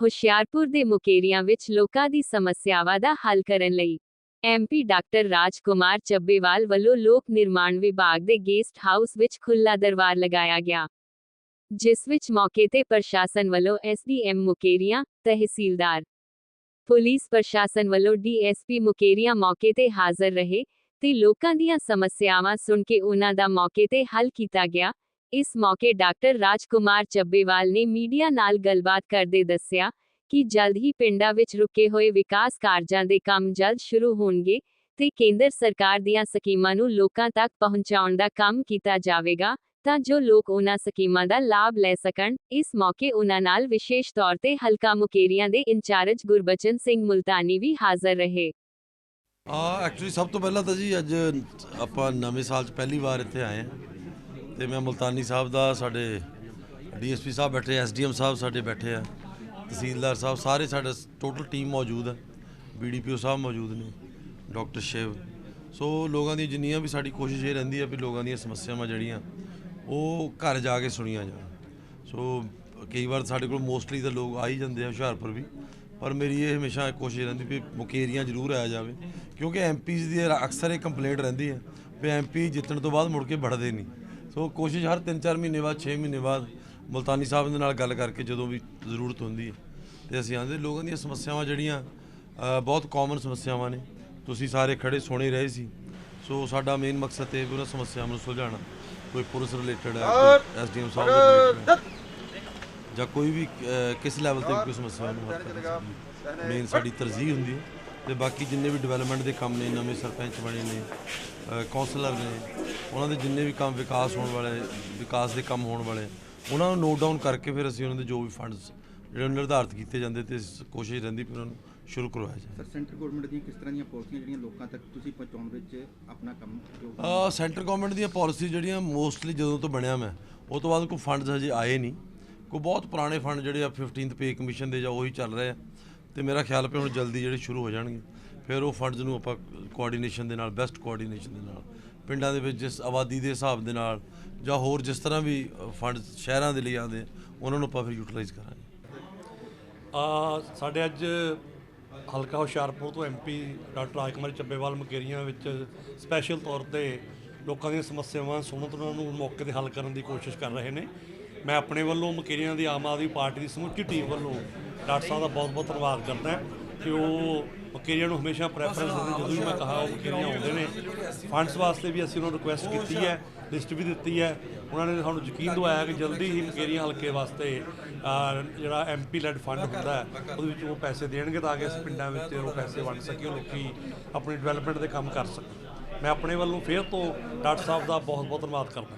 ਹੁਸ਼ਿਆਰਪੁਰ ਦੇ ਮੁਕੇਰੀਆਂ ਵਿੱਚ ਲੋਕਾਂ ਦੀ ਸਮੱਸਿਆਵਾਂ ਦਾ ਹੱਲ ਕਰਨ ਲਈ ਐਮਪੀ ਡਾਕਟਰ ਰਾਜਕੁਮਾਰ ਚੱਬੇਵਾਲ ਵੱਲੋਂ ਲੋਕ ਨਿਰਮਾਣ ਵਿਭਾਗ ਦੇ ਗੈਸਟ ਹਾਊਸ ਵਿੱਚ ਖੁੱਲਾ ਦਰਬਾਰ ਲਗਾਇਆ ਗਿਆ, ਜਿਸ ਵਿੱਚ ਮੌਕੇ ਤੇ ਪ੍ਰਸ਼ਾਸਨ ਵੱਲੋਂ ਐਸਡੀਐਮ ਮੁਕੇਰੀਆਂ ਤਹਿਸੀਲਦਾਰ, ਪੁਲਿਸ ਪ੍ਰਸ਼ਾਸਨ ਵੱਲੋਂ ਡੀਐਸਪੀ ਮੁਕੇਰੀਆਂ ਮੌਕੇ ਤੇ ਹਾਜ਼ਰ ਰਹੇ ਤੇ ਲੋਕਾਂ ਦੀਆਂ ਸਮੱਸਿਆਵਾਂ ਸੁਣ ਕੇ ਉਹਨਾਂ ਦਾ ਮੌਕੇ ਤੇ ਹੱਲ ਕੀਤਾ ਗਿਆ ਇਸ ਮੌਕੇ ਡਾਕਟਰ ਰਾਜਕੁਮਾਰ ਚੱਬੇਵਾਲ ਨੇ ਮੀਡੀਆ ਨਾਲ ਗੱਲਬਾਤ ਕਰਦੇ ਦੱਸਿਆ ਕਿ ਜਲਦ ਹੀ ਪਿੰਡਾਂ ਵਿੱਚ ਰੁਕੇ ਹੋਏ ਵਿਕਾਸ ਕਾਰਜਾਂ ਦੇ ਕੰਮ ਜਲਦ ਸ਼ੁਰੂ ਹੋਣਗੇ ਤੇ ਕੇਂਦਰ ਸਰਕਾਰ ਦੀਆਂ ਸਕੀਮਾਂ ਨੂੰ ਲੋਕਾਂ ਤੱਕ ਪਹੁੰਚਾਉਣ ਦਾ ਕੰਮ ਕੀਤਾ ਜਾਵੇਗਾ ਤਾਂ ਜੋ ਲੋਕ ਉਹਨਾਂ ਸਕੀਮਾਂ ਦਾ ਲਾਭ ਲੈ ਸਕਣ। ਇਸ ਮੌਕੇ ਉਹਨਾਂ ਨਾਲ ਵਿਸ਼ੇਸ਼ ਤੌਰ ਤੇ ਹਲਕਾ ਮੁਕੇਰੀਆਂ ਦੇ ਇੰਚਾਰਜ ਗੁਰਬਚਨ ਸਿੰਘ ਮੁਲਤਾਨੀ ਵੀ ਹਾਜ਼ਰ ਰਹੇ। ਆ ਐਕਚੁਅਲੀ ਸਭ ਤੋਂ ਪਹਿਲਾਂ ਤਾਂ ਜੀ ਅੱਜ ਆਪਾਂ ਨਵੇਂ ਸਾਲ 'ਚ ਪਹਿਲੀ ਵਾਰ ਇੱਥੇ ਆਏ ਹਾਂ। ਤੇ ਮੈਂ ਮੁਲਤਾਨੀ ਸਾਹਿਬ ਦਾ, ਸਾਡੇ ਡੀਐਸਪੀ ਸਾਹਿਬ ਬੈਠੇ ਐਸਡੀਐਮ ਸਾਹਿਬ ਸਾਡੇ ਬੈਠੇ ਆ, ਤਹਿਸੀਲਦਾਰ ਸਾਹਿਬ, ਸਾਰੇ ਸਾਡੇ ਟੋਟਲ ਟੀਮ ਮੌਜੂਦ ਹੈ ਬੀਡੀਪੀਓ ਸਾਹਿਬ ਮੌਜੂਦ ਨੇ, ਡਾਕਟਰ ਸ਼ਿਵ। ਸੋ ਲੋਕਾਂ ਦੀ ਜਿੰਨੀਆਂ ਵੀ ਸਾਡੀ ਕੋਸ਼ਿਸ਼ ਇਹ ਰਹਿੰਦੀ ਹੈ ਵੀ ਲੋਕਾਂ ਦੀਆਂ ਸਮੱਸਿਆਵਾਂ ਜਿਹੜੀਆਂ, ਉਹ ਘਰ ਜਾ ਕੇ ਸੁਣੀਆਂ ਜਾਣ। ਸੋ ਕਈ ਵਾਰ ਸਾਡੇ ਕੋਲ ਮੋਸਟਲੀ ਤਾਂ ਲੋਕ ਆ ਹੀ ਜਾਂਦੇ ਆ ਹੁਸ਼ਿਆਰਪੁਰ ਵੀ, ਪਰ ਮੇਰੀ ਇਹ ਹਮੇਸ਼ਾ ਇੱਕ ਕੋਸ਼ਿਸ਼ ਰਹਿੰਦੀ ਵੀ ਮੁਕੇਰੀਆਂ ਜ਼ਰੂਰ ਆਇਆ ਜਾਵੇ, ਕਿਉਂਕਿ ਐਮਪੀਜ਼ ਦੀ ਅਕਸਰ ਇਹ ਕੰਪਲੇਂਟ ਰਹਿੰਦੀ ਹੈ ਵੀ ਐਮਪੀ ਜਿੱਤਣ ਤੋਂ ਬਾਅਦ ਮੁੜ ਕੇ ਵੜਦੇ ਨਹੀਂ। ਸੋ ਕੋਸ਼ਿਸ਼ ਹਰ 3-4 ਮਹੀਨੇ ਬਾਅਦ 6 ਮਹੀਨੇ ਬਾਅਦ ਮੁਲਤਾਨੀ ਸਾਹਿਬ ਦੇ ਨਾਲ ਗੱਲ ਕਰਕੇ ਜਦੋਂ ਵੀ ਜ਼ਰੂਰਤ ਹੁੰਦੀ ਹੈ। ਤੇ ਅਸੀਂ ਆਂਦੇ ਲੋਕਾਂ ਦੀਆਂ ਸਮੱਸਿਆਵਾਂ ਜਿਹੜੀਆਂ ਬਹੁਤ ਕਾਮਨ ਸਮੱਸਿਆਵਾਂ ਨੇ। ਤੁਸੀਂ ਸਾਰੇ ਖੜੇ ਸੁਣੇ ਰਹੇ ਸੀ। ਸੋ ਸਾਡਾ ਮੇਨ ਮਕਸਦ ਇਹ ਵੀ ਉਹਨਾਂ ਸਮੱਸਿਆਵਾਂ ਨੂੰ ਸੁਲਝਾਉਣਾ। ਕੋਈ ਪੁਲਿਸ ਰਿਲੇਟਡ ਹੈ ਐਸਡੀਐਮ ਸਾਹਿਬ ਦੇ ਜਾਂ ਕੋਈ ਵੀ ਕਿਸ ਲੈਵਲ ਤੇ ਕੋਈ ਸਮੱਸਿਆ ਨੂੰ ਮੇਨ ਸਾਡੀ ਤਰਜੀਹ ਹੁੰਦੀ ਹੈ। ਤੇ ਬਾਕੀ ਜਿੰਨੇ ਵੀ ਡਿਵੈਲਪਮੈਂਟ ਦੇ ਕੰਮ ਨੇ ਨਵੇਂ ਸਰਪੰਚ ਬਣੇ ਨੇ ਅਹ, ਕੌਂਸਲਰ ਨੇ ਉਹਨਾਂ ਦੇ ਜਿੰਨੇ ਵੀ ਕੰਮ ਵਿਕਾਸ ਹੋਣ ਵਾਲੇ ਵਿਕਾਸ ਦੇ ਕੰਮ ਹੋਣ ਵਾਲੇ ਉਹਨਾਂ ਨੂੰ ਨੋਟ ਡਾਊਨ ਕਰਕੇ ਫਿਰ ਅਸੀਂ ਉਹਨਾਂ ਦੇ ਜੋ ਵੀ ਫੰਡਸ ਜਿਹੜੇ ਨਿਰਧਾਰਿਤ ਕੀਤੇ ਜਾਂਦੇ ਤੇ ਕੋਸ਼ਿਸ਼ ਰਹਿੰਦੀ ਵੀ ਉਹਨਾਂ ਨੂੰ ਸ਼ੁਰੂ ਕਰਵਾਇਆ ਜਾਏ। ਸਰ ਸੈਂਟਰ ਗਵਰਨਮੈਂਟ ਦੀਆਂ ਕਿਸ ਤਰ੍ਹਾਂ ਦੀਆਂ ਪਾਲਿਸੀਆਂ ਜਿਹੜੀਆਂ ਲੋਕਾਂ ਤੱਕ ਤੁਸੀਂ ਪਹੁੰਚਾਉਣ ਵਿੱਚ ਆਪਣਾ ਕੰਮ ਜੋ ਸੈਂਟਰ ਗਵਰਨਮੈਂਟ ਦੀਆਂ ਪਾਲਿਸੀ ਜਿਹੜੀਆਂ ਮੋਸਟਲੀ ਜਦੋਂ ਤੋਂ ਬਣਿਆ ਮੈਂ ਉਹ ਤੋਂ ਬਾਅਦ ਕੋਈ ਫੰਡਸ ਹਜੇ ਆਏ ਨਹੀਂ। ਕੋਈ ਬਹੁਤ ਪੁਰਾਣੇ ਫੰਡ ਜਿਹੜੇ ਆ 15th ਪੇ ਕਮਿਸ਼ਨ ਦੇ ਜਾਂ ਉਹੀ ਚੱਲ ਰਹੇ ਆ। ਤੇ ਮੇਰਾ ਖਿਆਲ ਪਿਆ ਹੁਣ ਜਲਦੀ ਜਿਹੜੇ ਸ਼ੁਰੂ ਹੋ ਜਾਣਗੇ, ਫਿਰ ਉਹ ਫੰਡਸ ਨੂੰ ਆਪਾਂ ਕੋਆਰਡੀਨੇਸ਼ਨ ਦੇ ਨਾਲ ਬੈਸਟ ਕੋਆਰਡੀਨੇਸ਼ਨ ਦੇ ਨਾਲ, ਪਿੰਡਾਂ ਦੇ ਵਿੱਚ ਜਿਸ ਆਬਾਦੀ ਦੇ ਹਿਸਾਬ ਦੇ ਨਾਲ ਜਾਂ ਹੋਰ ਜਿਸ ਤਰ੍ਹਾਂ ਵੀ ਫੰਡ ਸ਼ਹਿਰਾਂ ਦੇ ਲਈ ਆਉਂਦੇ, ਉਹਨਾਂ ਨੂੰ ਆਪਾਂ ਫਿਰ ਯੂਟਿਲਾਈਜ਼ ਕਰਾਂਗੇ। ਆ, ਸਾਡੇ ਅੱਜ ਹਲਕਾ ਹੁਸ਼ਿਆਰਪੁਰ ਤੋਂ ਐਮਪੀ ਡਾਕਟਰ ਰਾਜਕੁਮਾਰ ਚੱਬੇਵਾਲ ਮਕੇਰੀਆਂ ਵਿੱਚ ਸਪੈਸ਼ਲ ਤੌਰ ਤੇ ਲੋਕਾਂ ਦੀਆਂ ਸਮੱਸਿਆਵਾਂ ਸੁਣਨ ਤੋਂ ਉਹਨਾਂ ਨੂੰ ਮੌਕੇ ਤੇ ਹੱਲ ਕਰਨ ਦੀ ਕੋਸ਼ਿਸ਼ ਕਰ ਰਹੇ ਨੇ। ਮੈਂ ਆਪਣੇ ਵੱਲੋਂ ਮਕੇਰੀਆਂ ਦੀ ਆਮ ਆਦਮੀ ਪਾਰਟੀ ਦੀ ਸਮੁੱਚੀ ਟੀਮ ਵੱਲੋਂ ਡਾਕਟਰ ਸਾਹਿਬ ਦਾ ਬਹੁਤ-ਬਹੁਤ ਧੰਨਵਾਦ ਕਰਦਾ ਹਾਂ ਕਿ ਉਹ ਮਕੇਰੀਆਂ ਨੂੰ ਹਮੇਸ਼ਾ ਪ੍ਰੈਫਰੈਂਸ ਦਿੰਦੇ ਜਦੋਂ ਵੀ ਮੈਂ ਕਹਾ ਉਹ ਮਕੇਰੀਆਂ ਆਉਂਦੇ ਨੇ ਫੰਡਸ ਵਾਸਤੇ ਵੀ ਅਸੀਂ ਉਹਨਾਂ ਨੂੰ ਰਿਕੁਐਸਟ ਕੀਤੀ ਹੈ ਲਿਸਟ ਵੀ ਦਿੱਤੀ ਹੈ। ਉਹਨਾਂ ਨੇ ਸਾਨੂੰ ਯਕੀਨ ਦਵਾਇਆ ਕਿ ਜਲਦੀ ਹੀ ਮਕੇਰੀਆਂ ਹਲਕੇ ਵਾਸਤੇ ਅਹ, ਜਿਹੜਾ ਐਮਪੀ ਲੈਡ ਫੰਡ ਹੁੰਦਾ ਹੈ ਉਹਦੇ ਵਿੱਚ ਉਹ ਪੈਸੇ ਦੇਣਗੇ ਤਾਂ ਕਿ ਇਸ ਪਿੰਡਾਂ ਵਿੱਚ ਉਹ ਪੈਸੇ ਵੰਡ ਸਕੀਏ ਉਹ ਲੋਕੀ ਆਪਣੀ ਡਿਵੈਲਪਮੈਂਟ ਦੇ ਕੰਮ ਕਰ ਸਕਣ। ਮੈਂ ਆਪਣੇ ਵੱਲੋਂ ਫੇਰ ਤੋਂ ਡਾਕਟਰ ਸਾਹਿਬ ਦਾ ਬਹੁਤ ਬਹੁਤ ਧੰਨਵਾਦ ਕਰਦਾ